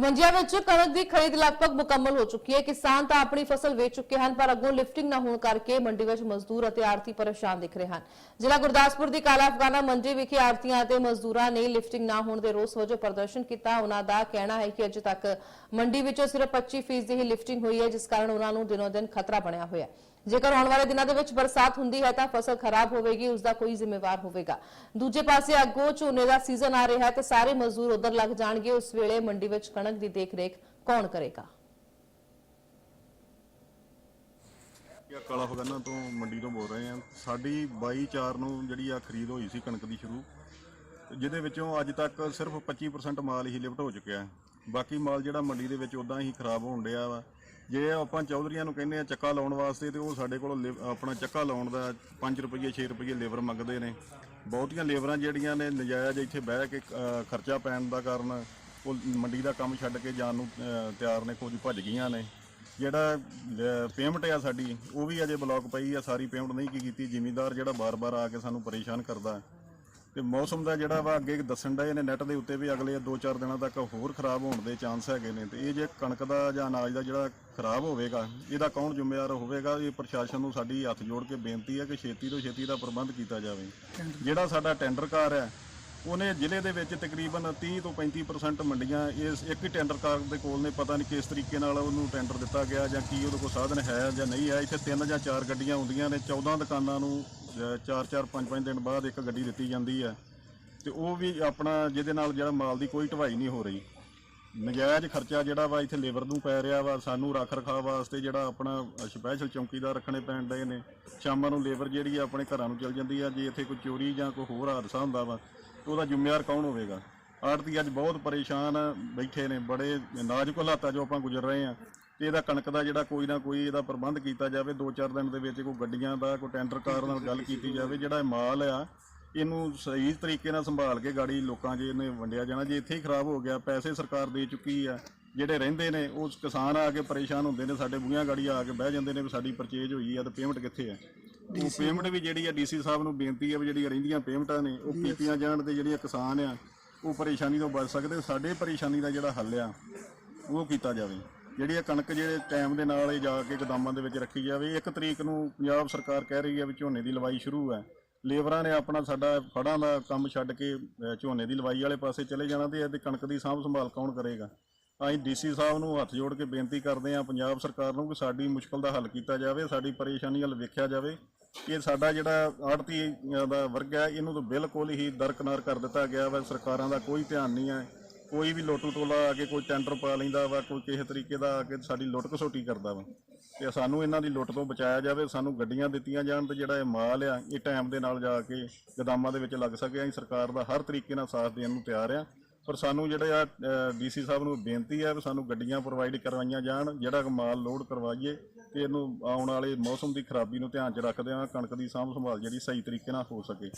ਮੰਡੀਆਂ ਵਿੱਚ ਕਣਕ ਦੀ ਖਰੀਦ ਲਗਭਗ ਮੁਕੰਮਲ ਹੋ ਚੁੱਕੀ ਹੈ। ਕਿਸਾਨ ਤਾਂ ਆਪਣੀ ਫਸਲ ਵੇਚ ਚੁੱਕੇ ਹਨ, ਪਰ ਅੱਗੋਂ ਲਿਫਟਿੰਗ ਨਾ ਹੋਣ ਕਰਕੇ ਮੰਡੀ ਵਿੱਚ ਮਜ਼ਦੂਰ ਅਤੇ ਆੜਤੀ ਪਰੇਸ਼ਾਨ ਦਿਖ ਰਹੇ ਹਨ। ਜ਼ਿਲ੍ਹਾ ਗੁਰਦਾਸਪੁਰ ਦੀ ਕਾਲਾ ਅਫਗਾਨਾ ਮੰਡੀ ਵਿਖੇ ਆੜਤੀਆਂ ਅਤੇ ਮਜ਼ਦੂਰਾਂ ਨੇ ਲਿਫਟਿੰਗ ਨਾ ਹੋਣ ਦੇ ਰੋਸ ਵਜੋਂ ਪ੍ਰਦਰਸ਼ਨ ਕੀਤਾ। ਉਹਨਾਂ ਦਾ ਕਹਿਣਾ ਹੈ ਕਿ ਅਜੇ ਤੱਕ ਮੰਡੀ ਵਿੱਚੋਂ ਸਿਰਫ 25% ਦੀ ਹੀ ਲਿਫਟਿੰਗ ਹੋਈ ਹੈ, ਜਿਸ ਕਾਰਨ ਉਹਨਾਂ ਨੂੰ ਦਿਨੋ ਦਿਨ ਖਤਰਾ ਬਣਿਆ ਹੋਇਆ ਹੈ। ਜੇਕਰ ਆਉਣ ਵਾਲੇ ਦਿਨਾਂ ਦੇ ਵਿੱਚ ਬਰਸਾਤ ਹੁੰਦੀ ਹੈ, ਤਾਂ ਫਸਲ ਖਰਾਬ ਹੋਵੇਗੀ ਉਸ ਦਾ ਕੋਈ ਜ਼ਿੰਮੇਵਾਰ ਹੋਵੇਗਾ। ਦੂਜੇ ਪਾਸੇ ਅੱਗੋਂ ਝੋਨੇ ਦਾ ਸੀਜ਼ਨ ਆ ਰਿਹਾ ਹੈ ਤੇ ਸਾਰੇ ਮਜ਼ਦੂਰ ਉਧਰ ਲੱਗ ਜਾਣਗੇ। ਉਸ ਵੇਲੇ ਮੰਡੀ ਵਿੱਚ ਕਣਕ ਦੀ ਦੇਖਰੇਖ ਕੌਣ ਕਰੇਗਾ? ਇਹ ਕਾਲਾ ਫਗਾਨਾ ਤੋਂ ਮੰਡੀ ਤੋਂ ਬੋਲ ਰਹੇ ਆ ਸਾਡੀ 22 4 ਨੂੰ ਜਿਹੜੀ ਆ ਖਰੀਦ ਹੋਈ ਸੀ ਕਣਕ ਦੀ ਸ਼ੁਰੂ, ਜਿਹਦੇ ਵਿੱਚੋਂ ਅੱਜ ਤੱਕ ਸਿਰਫ 25% ਮਾਲ ਹੀ ਲਿਫਟ ਹੋ ਚੁੱਕਿਆ ਹੈ। ਬਾਕੀ ਮਾਲ ਜਿਹੜਾ ਮੰਡੀ ਦੇ ਵਿੱਚ ਉਦਾਂ ਹੀ ਖਰਾਬ ਹੋਣ ਡਿਆ ਵਾ। ਜੇ ਆਪਾਂ ਚੌਧਰੀਆਂ ਨੂੰ ਕਹਿੰਦੇ ਆ ਚੱਕਾ ਲਾਉਣ ਵਾਸਤੇ, ਤੇ ਉਹ ਸਾਡੇ ਕੋਲ ਲਿਵ- ਆਪਣਾ ਚੱਕਾ ਲਾਉਣ ਦਾ 5 ਰੁਪਏ 6 ਰੁਪਏ ਲੇਬਰ ਮੰਗਦੇ ਨੇ। ਬਹੁਤੀਆਂ ਲੇਬਰਾਂ ਜਿਹੜੀਆਂ ਨੇ, ਨਜਾਇਜ਼ ਇੱਥੇ ਬਹਿ ਕੇ ਖਰਚਾ ਪੈਣ ਦਾ ਕਾਰਨ ਉਹ ਮੰਡੀ ਦਾ ਕੰਮ ਛੱਡ ਕੇ ਜਾਣ ਨੂੰ ਅ, ਤਿਆਰ ਨੇ ਕੁਝ ਭੱਜ ਗਈਆਂ ਨੇ। ਜਿਹੜਾ ਪੇਮੈਂਟ ਆ ਸਾਡੀ ਉਹ ਵੀ ਅਜੇ ਬਲੌਕ ਪਈ ਆ ਸਾਰੀ ਪੇਮੈਂਟ ਨਹੀਂ ਕੀ ਕੀਤੀ। ਜ਼ਿਮੀਂਦਾਰ ਜਿਹੜਾ ਬਾਰ-ਬਾਰ ਆ ਕੇ ਸਾਨੂੰ ਪਰੇਸ਼ਾਨ ਕਰਦਾ ਤੇ ਮੌਸਮ ਦਾ ਜਿਹੜਾ ਵਾ ਅੱਗੇ ਦੱਸਣ ਦਾ ਇਹਨੇ ਨੈਟ ਦੇ ਉੱਤੇ ਵੀ ਅਗਲੇ 2-4 ਦਿਨਾਂ ਤੱਕ ਹੋਰ ਖਰਾਬ ਹੋਣ ਦੇ ਚਾਂਸ ਹੈਗੇ ਨੇ। ਤੇ ਇਹ ਜੇ ਕਣਕ ਦਾ ਜਾਂ ਅਨਾਜ ਦਾ ਜਿਹੜਾ ਖਰਾਬ ਹੋਵੇਗਾ ਇਹਦਾ ਕੌਣ ਜ਼ਿੰਮੇਵਾਰ ਹੋਵੇਗਾ? ਇਹ ਪ੍ਰਸ਼ਾਸਨ ਨੂੰ ਸਾਡੀ ਹੱਥ ਜੋੜ ਕੇ ਬੇਨਤੀ ਹੈ ਕਿ ਛੇਤੀ ਤੋਂ ਛੇਤੀ ਦਾ ਪ੍ਰਬੰਧ ਕੀਤਾ ਜਾਵੇ। ਜਿਹੜਾ ਸਾਡਾ ਟੈਂਡਰ ਕਾਰ ਹੈ ਉਹਨੇ ਜ਼ਿਲ੍ਹੇ ਦੇ ਵਿੱਚ ਤਕਰੀਬਨ 30 ਤੋਂ 35% ਮੰਡੀਆਂ ਇਸ ਇੱਕ ਹੀ ਟੈਂਡਰਕਾਰ ਦੇ ਕੋਲ ਨੇ, ਪਤਾ ਨਹੀਂ ਕਿਸ ਤਰੀਕੇ ਨਾਲ ਉਹਨੂੰ ਟੈਂਡਰ ਦਿੱਤਾ ਗਿਆ ਜਾਂ ਕੀ ਉਹਦੇ ਕੋਲ ਸਾਧਨ ਹੈ ਜਾਂ ਨਹੀਂ ਹੈ। ਇੱਥੇ ਤਿੰਨ ਜਾਂ ਚਾਰ ਗੱਡੀਆਂ ਹੁੰਦੀਆਂ ਨੇ 14 ਦੁਕਾਨਾਂ ਨੂੰ 4-4 5-5 ਦਿਨ ਬਾਅਦ ਇੱਕ ਗੱਡੀ ਦਿੱਤੀ ਜਾਂਦੀ ਹੈ। ਤੇ ਉਹ ਵੀ ਆਪਣਾ ਜਿਹਦੇ ਨਾਲ ਜਿਹੜਾ ਮਾਲ ਦੀ ਕੋਈ ਢਵਾਈ ਨਹੀਂ ਹੋ ਰਹੀ। ਨਜਾਇਜ਼ ਖਰਚਾ ਜਿਹੜਾ ਵਾ ਇੱਥੇ ਲੇਬਰ ਨੂੰ ਪੈ ਰਿਹਾ ਵਾ, ਸਾਨੂੰ ਰੱਖ ਰਖਾਅ ਵਾਸਤੇ ਜਿਹੜਾ ਆਪਣਾ ਸਪੈਸ਼ਲ ਚੌਕੀਦਾਰ ਰੱਖਣੇ ਪੈਣ ਡਏ ਨੇ। ਸ਼ਾਮਾਂ ਨੂੰ ਲੇਬਰ ਜਿਹੜੀ ਆ ਆਪਣੇ ਘਰਾਂ ਨੂੰ ਚਲ ਜਾਂਦੀ ਆ, ਜੇ ਇੱਥੇ ਕੋਈ ਚੋਰੀ ਜਾਂ ਕੋਈ ਹੋਰ ਹਾਦਸਾ ਹੁੰਦਾ ਵਾ, ਤੇ ਉਹਦਾ ਜ਼ਿੰਮੇਵਾਰ ਕੌਣ ਹੋਵੇਗਾ? ਆੜਤੀ ਅੱਜ ਬਹੁਤ ਪਰੇਸ਼ਾਨ ਬੈਠੇ ਨੇ, ਬੜੇ ਨਾਜ਼ੁਕ ਹਾਲਾਤਾਂ 'ਚੋਂ ਆਪਾਂ ਗੁਜ਼ਰ ਰਹੇ ਆ। ਤੇ ਇਹਦਾ ਕਣਕ ਦਾ ਜਿਹੜਾ ਕੋਈ ਨਾ ਕੋਈ ਇਹਦਾ ਪ੍ਰਬੰਧ ਕੀਤਾ ਜਾਵੇ 2-4 ਦਿਨ ਦੇ ਵਿੱਚ ਕੋਈ ਗੱਡੀਆਂ ਦਾ, ਕੋਈ ਟੈਂਡਰ ਕਾਰ ਨਾਲ ਗੱਲ ਕੀਤੀ ਜਾਵੇ, ਜਿਹੜਾ ਇਹ ਮਾਲ ਆ ਇਹਨੂੰ ਸਹੀ ਤਰੀਕੇ ਨਾਲ ਸੰਭਾਲ ਕੇ ਗਾੜੀ ਲੋਕਾਂ 'ਚ ਇਹਨੇ ਵੰਡਿਆ ਜਾਣਾ। ਜੇ ਇੱਥੇ ਹੀ ਖਰਾਬ ਹੋ ਗਿਆ ਪੈਸੇ ਸਰਕਾਰ ਦੇ ਚੁੱਕੀ ਆ ਜਿਹੜੇ ਰਹਿੰਦੇ ਨੇ ਉਹ ਕਿਸਾਨ ਆ ਕੇ ਪਰੇਸ਼ਾਨ ਹੁੰਦੇ ਨੇ ਸਾਡੇ ਬੂਹੀਆਂ ਗਾੜੀ ਆ ਕੇ ਬਹਿ ਜਾਂਦੇ ਨੇ ਵੀ ਸਾਡੀ ਪਰਚੇਜ ਹੋਈ ਆ ਤੇ ਪੇਮੈਂਟ ਕਿੱਥੇ ਆ? ਉਹ ਪੇਮੈਂਟ ਵੀ ਜਿਹੜੀ ਆ ਡੀਸੀ ਸਾਹਿਬ ਨੂੰ ਬੇਨਤੀ ਆ ਵੀ ਜਿਹੜੀਆਂ ਰਹਿੰਦੀਆਂ ਪੇਮੈਂਟਾਂ ਨੇ ਉਹ ਕੀਤੀਆਂ ਜਾਣ ਤੇ ਜਿਹੜੀਆਂ ਕਿਸਾਨ ਆ ਉਹ ਪਰੇਸ਼ਾਨੀ ਤੋਂ ਬਚ ਸਕਦੇ ਸਾਡੇ ਪਰੇਸ਼ਾਨੀ ਦਾ ਜਿਹੜਾ ਹੱਲ ਆ ਉਹ ਕੀਤਾ ਜਾਵੇ। ਜਿਹੜੀ ਇਹ ਕਣਕ ਜਿਹੜੇ ਟਾਈਮ ਦੇ ਨਾਲ ਇਹ ਜਾ ਕੇ ਗੋਦਾਮਾਂ ਦੇ ਵਿੱਚ ਰੱਖੀ ਜਾਵੇ ਇੱਕ ਤਰੀਕ ਨੂੰ ਪੰਜਾਬ ਸਰਕਾਰ ਕਹਿ ਰਹੀ ਹੈ ਵੀ ਝੋਨੇ ਦੀ ਲਵਾਈ ਸ਼ੁਰੂ ਹੈ ਲੇਬਰਾਂ ਨੇ ਆਪਣਾ ਸਾਡਾ ਫੜਾਂ ਦਾ ਕੰਮ ਛੱਡ ਕੇ ਅਹ, ਝੋਨੇ ਦੀ ਲਵਾਈ ਵਾਲੇ ਪਾਸੇ ਚਲੇ ਜਾਣਾ ਤੇ ਇਹਦੇ ਕਣਕ ਦੀ ਸਾਂਭ ਸੰਭਾਲ ਕੌਣ ਕਰੇਗਾ? ਅਸੀਂ ਡੀਸੀ ਸਾਹਿਬ ਨੂੰ ਹੱਥ ਜੋੜ ਕੇ ਬੇਨਤੀ ਕਰਦੇ ਹਾਂ ਪੰਜਾਬ ਸਰਕਾਰ ਨੂੰ ਕਿ ਸਾਡੀ ਮੁਸ਼ਕਲ ਦਾ ਹੱਲ ਕੀਤਾ ਜਾਵੇ ਸਾਡੀ ਪਰੇਸ਼ਾਨੀ ਵੱਲ ਵੇਖਿਆ ਜਾਵੇ ਇਹ ਸਾਡਾ ਜਿਹੜਾ ਆੜਤੀ ਦਾ ਵਰਗ ਹੈ ਇਹਨੂੰ ਤਾਂ ਬਿਲਕੁਲ ਹੀ ਦਰਕਨਾਰ ਕਰ ਦਿੱਤਾ ਗਿਆ ਵਾ ਸਰਕਾਰਾਂ ਦਾ ਕੋਈ ਧਿਆਨ ਨਹੀਂ ਹੈ। ਕੋਈ ਵੀ ਲੋਟੂ ਟੋਲਾ ਆ ਕੇ ਕੋਈ ਟੈਂਡਰ ਪਾ ਲੈਂਦਾ ਵਾ, ਕੋਈ ਕਿਸੇ ਤਰੀਕੇ ਦਾ ਆ ਕੇ ਸਾਡੀ ਲੁੱਟ ਘਸੋਟੀ ਕਰਦਾ ਵਾ। ਤੇ ਸਾਨੂੰ ਇਹਨਾਂ ਦੀ ਲੁੱਟ ਤੋਂ ਬਚਾਇਆ ਜਾਵੇ, ਸਾਨੂੰ ਗੱਡੀਆਂ ਦਿੱਤੀਆਂ ਜਾਣ ਤੇ ਜਿਹੜਾ ਇਹ ਮਾਲ ਆ, ਇਹ ਟਾਈਮ ਦੇ ਨਾਲ ਜਾ ਕੇ ਗਦਾਮਾਂ ਦੇ ਵਿੱਚ ਲੱਗ ਸਕੇ। ਅਸੀਂ ਸਰਕਾਰ ਦਾ ਹਰ ਤਰੀਕੇ ਨਾਲ ਸਾਥ ਦੇਣ ਨੂੰ ਤਿਆਰ ਆ। ਪਰ ਸਾਨੂੰ ਜਿਹੜਾ ਆ ਡੀਸੀ ਸਾਹਿਬ ਨੂੰ ਬੇਨਤੀ ਆ ਵੀ ਸਾਨੂੰ ਗੱਡੀਆਂ ਪ੍ਰੋਵਾਈਡ ਕਰਵਾਈਆਂ ਜਾਣ, ਜਿਹੜਾ ਕੁ ਮਾਲ ਲੋਡ ਕਰਵਾਈਏ ਤੇ ਇਹਨੂੰ ਆਉਣ ਵਾਲੇ ਮੌਸਮ ਦੀ ਖਰਾਬੀ ਨੂੰ ਧਿਆਨ 'ਚ ਰੱਖਦੇ ਆ ਕਣਕ ਦੀ ਸਾਂਭ ਸੰਭਾਲ ਜਿਹੜੀ ਸਹੀ ਤਰੀਕੇ ਨਾਲ ਹੋ ਸਕੇ।